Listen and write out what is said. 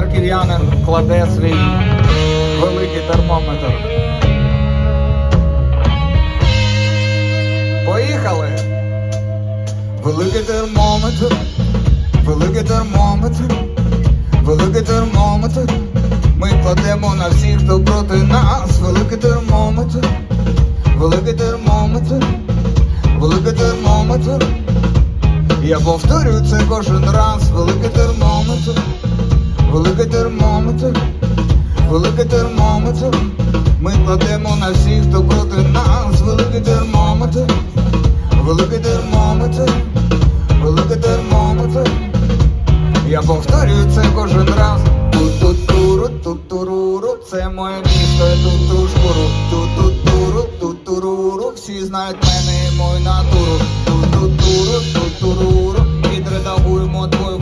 дерев'янин кладе свій великий термометр. Поїхали! Великий термометр, великий термометр, великий термометр. Ми кладемо на всіх, хто проти нас. Великий термометр, великий термометр, великий термометр. Я повторюю це кожен раз. Великий великий термометр, великий термометр, ми кладемо на всіх, хто проти нас, великий термометр, великий термометр, великий термометр. Я повторюю це кожен раз. Ту-ту-туру, тут туруру, це моє місто, тут ту шкуру, ту-ту-туру, ту-туруру, всі знають мене і мою натуру. Ту-ту-туру, ту-туруру, відредагуємо твою